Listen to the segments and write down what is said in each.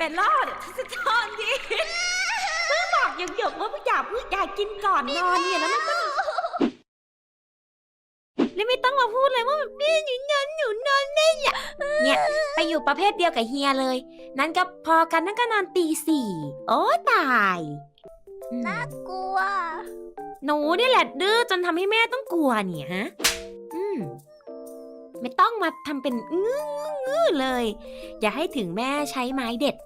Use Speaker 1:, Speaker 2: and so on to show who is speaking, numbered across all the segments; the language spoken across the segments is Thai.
Speaker 1: เป็นรอดทัศจรดิเพิ่งบอกหยกๆว่าอยากพูดอยากกินก่อนนอนเนี่ยแล้วมันก็แล้วไม่ต้องมาพูดเลยว่าแบบนี่หนูนอนหนูนอนได้แหละเนี่ยไปอยู่ประเภทเดียวกับเฮียเลย นั่นก็พอกันนั่นก็นอนตีสี่โอ้ตายอืม
Speaker 2: น่ากลัว
Speaker 1: หนูนี่แหละดื้อจนทำให้แม่ต้องกลัวเนี่ยฮะอืม ไม่ต้องมาทำเป็นงื้องื้อเลย อย่าให้ถึงแม่ใช้ไม้เด็ด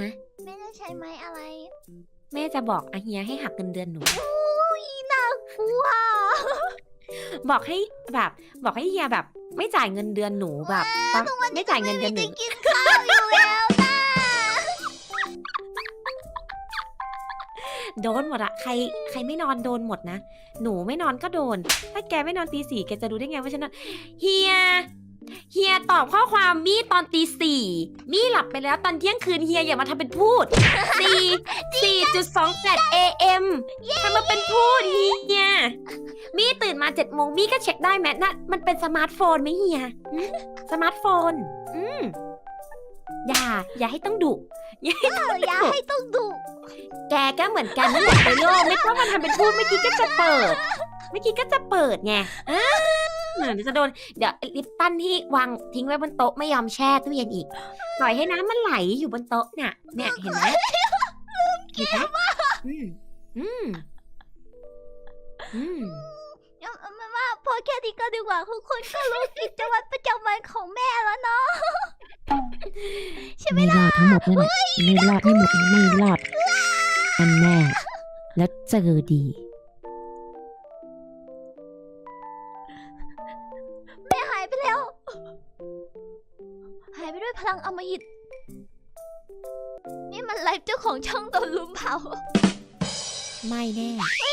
Speaker 1: นะ
Speaker 2: ไม่ได้ใช้ไม้อะไร
Speaker 1: แม่จะบอกอาเฮียให้หักเงินเดือนหนู
Speaker 2: อุ้ยน่ากลัว
Speaker 1: บอกให้แบบบอกให้เฮียแบบ ไม่จ่ายเงินเดือนหนูแบบปะไม่จ่ายเงินเดือนหนู
Speaker 2: ไม่มีจะกินข้าวอยู่แล้ว
Speaker 1: โดนหมดอะใครใครไม่นอนโดนหมดนะ หนูไม่นอนก็โดน ถ้าแกไม่นอนตีสี่แกจะรู้ได้ไงว่าฉันนอนเฮีย เฮียตอบข้อความมี่ตอนตีสี่มี่หลับไปแล้วตอนเที่ยงคืนเฮียอย่ามาทำเป็นพูดสี่สี่จุดสองแปด AM ทำมาเป็นพูดเฮียมี่ตื่นมาเจ็ดโมงมี่ก็เช็คได้แมนะมันเป็นสมาร์ทโฟนไหมเฮียหึสมาร์ทโฟน อืม อย่า อย่าให้ต้องดุ
Speaker 2: อย่าให้ต้องดุ
Speaker 1: แกก็เหมือนกันนั่นแหละไปโลกไม่ต้องมาทำเป็นพูดเมื่อกี้ก็จะเปิด เมื่อกี้ก็จะเปิดไงอ้าเดี๋ยวจะโดนเดี๋ยวลิปตันที่วางทิ้งไว้บนโต๊ะไม่ยอมแช่ตู้เย็นอีก ปล่อยให้น้ำมันไหลอยู่บนโต๊ะเนี่ยเนี่ยเห็นไหมเห็นไหมอืมอืมอืม
Speaker 2: เอาเอาเป็นว่าพอแค่นี้ก็ดีกว่าคือคนก็รู้กิจวัตรประจำวันของแม่แล้วเนาะใช่ ไหม
Speaker 3: ไม่ร
Speaker 2: ล่ะ
Speaker 3: อดทั้งหมดนั่นแหละไม่รอดให้หมดไม่รอดอันแน่แล้วเจอดี
Speaker 2: แม่หายไปแล้ว หายไปด้วยพลังอำมหิต นี่มันไลฟ์เจ้าของช่องโดนลุมเผา
Speaker 1: ไม่แน่
Speaker 2: ไม่